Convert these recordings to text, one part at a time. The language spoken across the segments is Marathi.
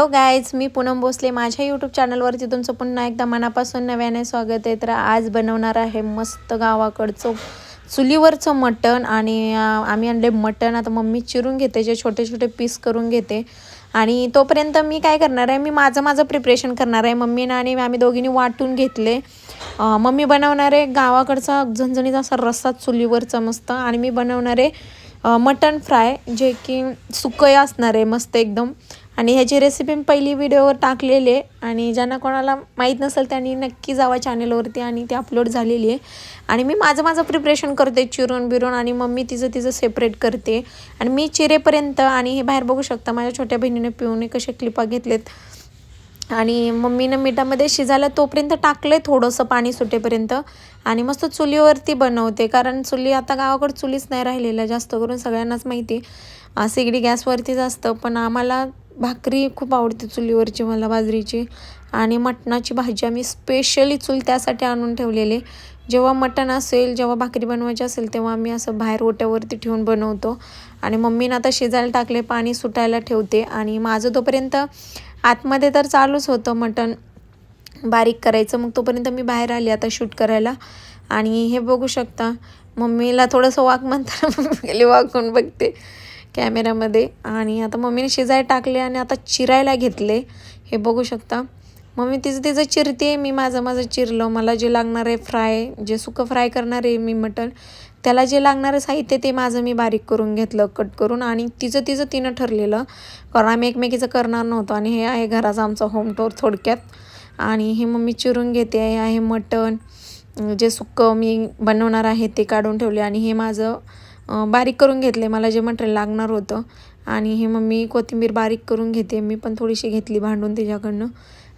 हॅलो गायज मी पूनम भोसले. माझ्या यूट्यूब चॅनलवरती तुमचं पुन्हा एकदा मनापासून नव्याने स्वागत आहे. तर आज बनवणार आहे मस्त गावाकडचं चुलीवरचं मटण आणि आम्ही आणले मटण. आता मम्मी चिरून घेते जे छोटे छोटे पीस करून घेते. आणि तोपर्यंत मी काय करणार आहे मी माझं माझं प्रिपरेशन करणार आहे. मम्मीनं आणि आम्ही दोघींनी वाटून घेतले. मम्मी बनवणार आहे गावाकडचा झणझणीचा असा रस्सा चुलीवरचा मस्त. आणि मी बनवणार आहे मटण फ्राय जे की सुकं असणार आहे मस्त एकदम. आणि ह्याची रेसिपी मी पहिली व्हिडिओवर टाकलेली आहे. आणि ज्यांना कोणाला माहीत नसेल त्यांनी नक्की जावा चॅनलवरती आणि ती अपलोड झालेली आहे. आणि मी माझं माझं प्रिपरेशन करते चिरून बिरून आणि मम्मी तिचं तिचं सेपरेट करते. आणि मी चिरेपर्यंत आणि हे बाहेर बघू शकता माझ्या छोट्या बहिणीने पिऊने कसे क्लिपा घेतलेत. आणि मम्मीनं मिठामध्ये शिजायला तोपर्यंत टाकलं आहे थोडंसं पाणी सुटेपर्यंत. आणि मस्त चुलीवरती बनवते कारण चुली आता गावाकडं चुलीच नाही राहिलेलं जास्त करून सगळ्यांनाच माहिती अं, सिगडी गॅसवरतीच असतं पण आम्हाला भाकरी खूप आवडते चुलीवरची मला बाजरीची. आणि मटणाची भाजी आम्ही स्पेशली चूल त्यासाठी आणून ठेवलेले. जेव्हा मटण असेल जेव्हा भाकरी बनवायची असेल तेव्हा आम्ही असं बाहेर ओट्यावरती ठेवून बनवतो. आणि मम्मीनं आता शिजायला टाकले पाणी सुटायला ठेवते. आणि माझं तोपर्यंत आतमध्ये तर चालूच होतं मटण बारीक करायचं. मग तोपर्यंत मी बाहेर आली आता शूट करायला. आणि हे बघू शकता मम्मीला थोडंसं वाक म्हणताना मम्मी वाकून बघते. कॅमेऱ्यामध्ये. आणि आता मम्मीने शिजायला टाकले आणि आता चिरायला घेतले. हे बघू शकता. मम्मी तिचं तिचं चिरते मी माझं माझं चिरलं. मला जे लागणार आहे फ्राय जे सुकं फ्राय करणार आहे मी मटण त्याला जे लागणारं साहित्य ते माझं मी बारीक करून घेतलं कट करून. आणि तिचं तिचं तिनं ठरलेलं. कारण आम्ही एकमेकीचं करणार नव्हतो आणि हे आहे घराचा आमचा होम टूर थोडक्यात. आणि हे मम्मी चिरून घेते हे आहे मटण. जे सुक्कं मी बनवणार आहे ते काढून ठेवले आणि हे माझं बारीक करून घेतले. मला जे मटेरियल लागणार होतं. आणि हे मम्मी कोथिंबीर बारीक करून घेते. मी पण थोडीशी घेतली भांडून त्याच्याकडनं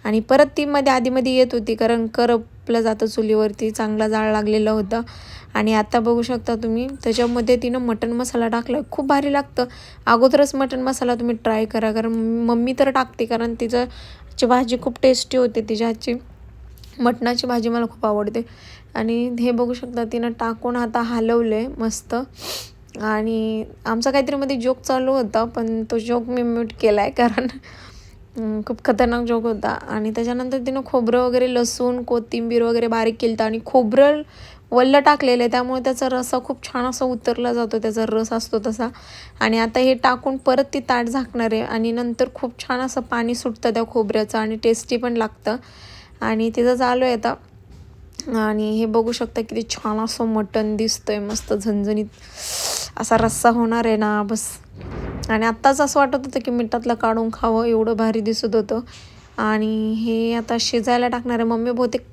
आणि परत ती मध्ये आधीमध्ये येत होती. कारण करपलं जातं चुलीवरती. चांगला जाळ लागलेलं होतं. आणि आता बघू शकता तुम्ही त्याच्यामध्ये तिनं मटण मसाला टाकला. खूप भारी लागतं. अगोदरच मटण मसाला तुम्ही ट्राय करा. कारण मम्मी तर टाकते. कारण तिचं ची भाजी खूप टेस्टी होते. तिच्या हातची मटणाची भाजी मला खूप आवडते. आणि हे बघू शकता तिनं टाकून आता हलवलं आहे मस्त. आणि आमचा काहीतरी मध्ये जोक चालू होता पण तो जोक मी म्यूट केला आहे कारण खूप खतरनाक जोक होता. आणि त्याच्यानंतर तिनं खोबरं वगैरे लसूण कोथिंबीर वगैरे बारीक केलं होतं आणि खोबरं वल्ल टाकलेलं आहे त्यामुळे त्याचा रसा खूप छान असा उतरला जातो त्याचा रस असतो तसा. आणि आता हे टाकून परत ती ताट झाकणार आहे आणि नंतर खूप छान असं पाणी सुटतं त्या खोबऱ्याचं आणि टेस्टी पण लागतं. आणि तिचं चालू आहे आता. आणि हे बघू शकता किती छान असं मटण दिसतंय मस्त झणझणीत. असा रस्सा होणार आहे ना बस. आणि आत्ताच असं वाटत होतं की मिठातलं काढून खावं एवढं भारी दिसत होतं. आणि हे आता शिजायला टाकणार आहे. मम्मी बहुतेक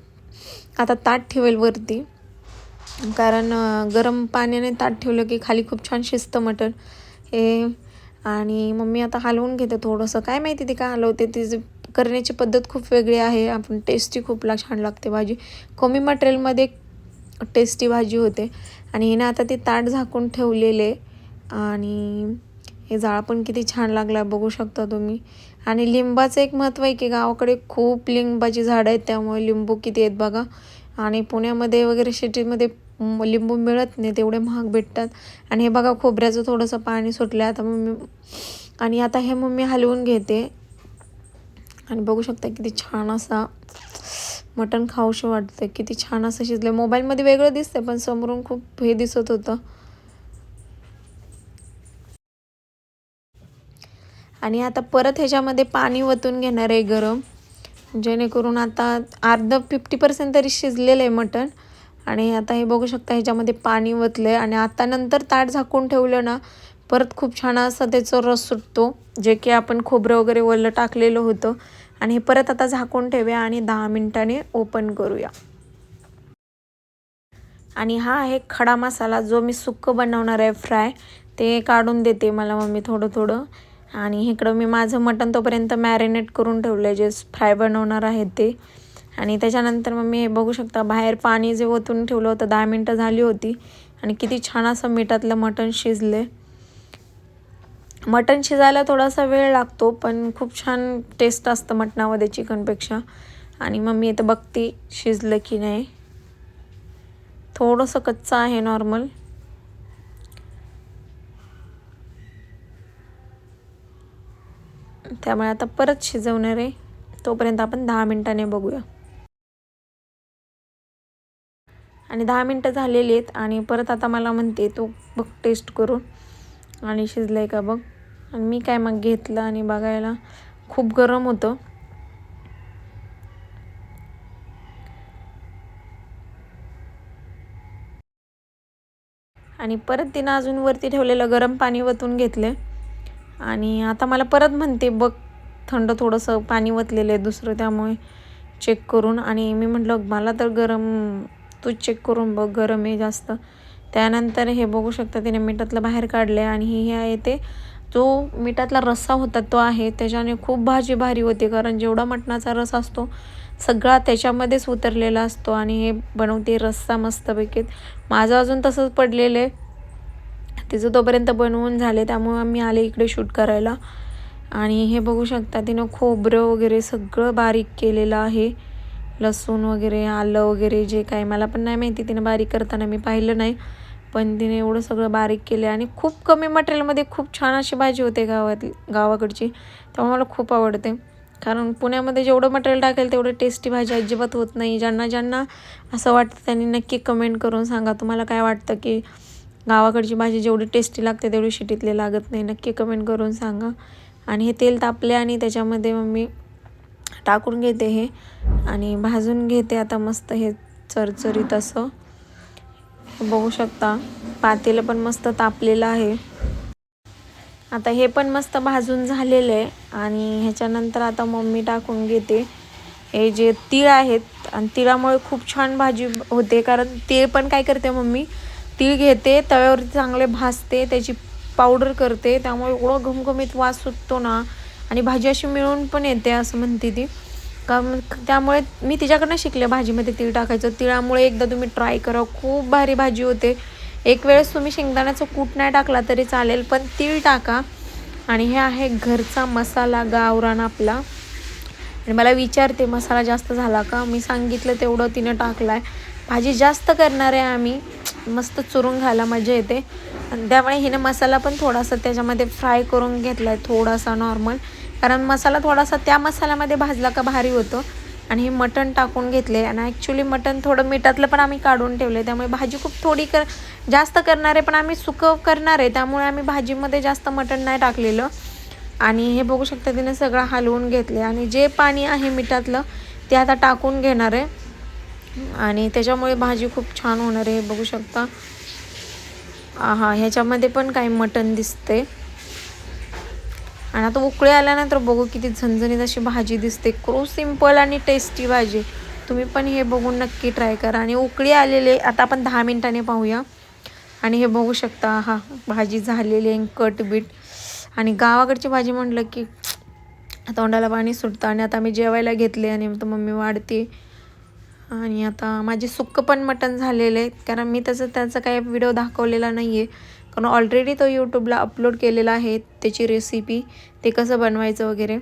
आता ताट ठेवेल वरती. कारण गरम पाण्याने ताट ठेवलं की खाली खूप छान शिजतं मटण. हे आणि मम्मी आता हलवून घेते थोडंसं. काय माहिती ती काय हलवते तिची करण्याची पद्धत खूप वेगळी आहे. आपण टेस्टी खूप ला छान लागते भाजी. कमी मटेरियलमध्ये टेस्टी भाजी होते. आणि हिने आता ती ताट झाकून ठेवलेले. आणि हे जाळ पण किती छान लागला बघू शकता तुम्ही. आणि लिंबाचं एक महत्त्व आहे की गावाकडे खूप लिंबाची झाडं आहेत त्यामुळे लिंबू किती आहेत बघा. आणि पुण्यामध्ये वगैरे सिटीमध्ये लिंबू मिळत नाही तेवढे महाग भेटतात. आणि हे बघा खोबऱ्याचं थोडंसं पाणी सुटलं आता मम्मी आणि आता हे मम्मी हलवून घेते. आणि बघू शकता किती छान असा मटण खाऊशी वाटतं किती छान असं शिजलं मोबाईलमध्ये वेगळं दिसतं पण समोरून खूप हे दिसत होतं. आणि आता परत ह्याच्यामध्ये पाणी वतून घेणार आहे गरम. जेणेकरून आता अर्ध फिफ्टी पर्सेंट तरी शिजलेलं आहे मटण. आणि आता हे बघू शकता ह्याच्यामध्ये पाणी वतलं आहे आणि आता नंतर ताट झाकून ठेवलं ना परत खूप छान असा त्याचा रस सुटतो जे की आपण खोबरं वगैरे वल्लं टाकलेलं होतं. आणि हे परत आता झाकून ठेवूया आणि दहा मिनटाने ओपन करूया. आणि हा आहे खडा मसाला जो मी सुक्क बनवणार आहे फ्राय ते काढून देते मला मम्मी थोडं थोडं आणि इकडं मी माझं मटण तोपर्यंत मॅरिनेट करून ठेवलं आहे जे फ्राय बनवणार आहे ते. आणि त्याच्यानंतर मग मी हे बघू शकता बाहेर पाणी जे ओतून ठेवलं होतं दहा मिनटं झाली होती. आणि किती छान असं मिठातलं मटण शिजले मटण शिजायला थोडासा वेळ लागतो पण खूप छान टेस्ट असतं मटणामध्ये चिकनपेक्षा. आणि मग मी इथं बघते शिजलं की नाही. थोडंसं कच्चं आहे नॉर्मल त्यामुळे आता परत शिजवणार आहे. तोपर्यंत आपण दहा मिनटाने बघूया. आणि दहा मिनटं झालेली आहेत आणि परत आता मला म्हणते तो बघ टेस्ट करून. आणि शिजलं आहे का बघ. आणि मी काय मग घेतलं आणि बघायला खूप गरम होतं. आणि परत तिनं अजून वरती ठेवलेलं गरम पाणी वतून घेतलं. आणि आता मला परत म्हणते बघ थंड थोडंसं पाणी वतलेलं आहे दुसरं त्यामुळे चेक करून. आणि मी म्हटलं मला तर गरम तू चेक करून बघ गरम आहे जास्त. त्यानंतर हे बघू शकता तिने मिठातलं बाहेर काढलं आहे आणि हे आहे ते. जो मिठातला रस्सा होता तो आहे त्याच्याने खूप भाजी भारी होते कारण जेवढा मटणाचा रस असतो सगळा त्याच्यामध्येच उतरलेला असतो आणि हे बनवते रस्सा मस्तपैकी माझं अजून तसंच पडलेलं आहे. तिचं तोपर्यंत बनवून झाले त्यामुळं आम्ही आले इकडे शूट करायला. आणि हे बघू शकता तिनं खोबरं वगैरे सगळं बारीक केलेलं आहे. लसूण वगैरे आलं वगैरे जे काय मला पण नाही माहिती तिनं बारीक करताना मी पाहिलं नाही. पण तिने एवढं सगळं बारीक केलं आणि खूप कमी मटेरियलमध्ये खूप छान अशी भाजी होते गावातली गावाकडची. त्यामुळे मला खूप आवडते. कारण पुण्यामध्ये जेवढं मटेरियल टाकेल तेवढं टेस्टी भाजी अजिबात होत नाही. ज्यांना ज्यांना असं वाटतं त्यांनी नक्की कमेंट करून सांगा. तुम्हाला काय वाटतं की गावाकडची भाजी जेवढी टेस्टी लागते तेवढी शिटीतली लागत नाही. नक्की कमेंट करून सांगा. आणि हे तेल तापले आणि त्याच्यामध्ये मग मी टाकून घेते हे. आणि भाजून घेते आता मस्त हे चरचरीत असं. बघू शकता. पातेलं पण मस्त तापलेलं आहे. आता हे पण मस्त भाजून झालेलं आहे. आणि ह्याच्यानंतर आता मम्मी टाकून घेते. हे जे तीळ आहेत आणि तिळामुळे खूप छान भाजी होते. कारण तीळ पण काय करते मम्मी? तीळ घेते तव्यावरती चांगले भाजते त्याची पावडर करते. त्यामुळे एवढं घमघमीत वास सुटतो ना. आणि भाजी अशी मिळून पण येते असं म्हणते ती. का त्यामुळे मी तिच्याकडनं शिकले भाजीमध्ये तीळ टाकायचं. तिळामुळे एकदा तुम्ही ट्राय करा. खूप भारी भाजी होते. एक वेळेस तुम्ही शेंगदाण्याचं कूट नाही टाकला तरी चालेल पण तीळ टाका. आणि हे आहे घरचा मसाला गावरान आपला. आणि मला विचारते मसाला जास्त झाला का? मी सांगितलं तेवढं तिनं टाकला आहे भाजी जास्त करणार आहे आम्ही. मस्त चुरून घायला मजा येते. आणि त्यामुळे हिने मसाला पण थोडासा त्याच्यामध्ये फ्राय करून घेतला आहे थोडासा नॉर्मल कारण मसाला थोडासा त्या मसाल्यामध्ये भाजला का भारी होतं. आणि हे मटण टाकून घेतले. आणि ॲक्च्युली मटण थोडं मिठातलं पण आम्ही काढून ठेवले त्यामुळे भाजी खूप थोडी कर जास्त करणार आहे पण आम्ही सुकं करणार. आहे त्यामुळे आम्ही भाजीमध्ये जास्त मटण नाही टाकलेलं. आणि हे बघू शकता तिने सगळं हलवून घेतले आणि जे पाणी आहे मिठातलं ते आता टाकून घेणार आहे. आणि त्याच्यामुळे भाजी खूप छान होणार आहे. हे बघू शकता. हा ह्याच्यामध्ये पण काही मटण दिसते आणि आता उकळी आल्यानंतर बघू किती झणझणीत अशी भाजी दिसते. क्रो सिंपल आणि टेस्टी भाजी. तुम्ही पण हे बघून नक्की ट्राय करा. आणि उकळी आलेले आता आपण दहा मिनटाने पाहूया. आणि हे बघू शकता हा भाजी झालेली आहे कट बीट आणि गावाकडची भाजी म्हटलं की तोंडाला पाणी सुटतं. आणि आता मी जेवायला घेतले आणि तर मम्मी वाढते. आणि आता माझे सुक्क पण मटण झालेले आहे कारण मी तसं त्याचा काही व्हिडिओ दाखवलेला नाही आहे कारण ऑलरेडी तो यूट्यूबला अपलोड केलेला आहे त्याची रेसिपी ते कसं बनवायचं वगैरे.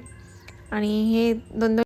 आणि हे दोन दोन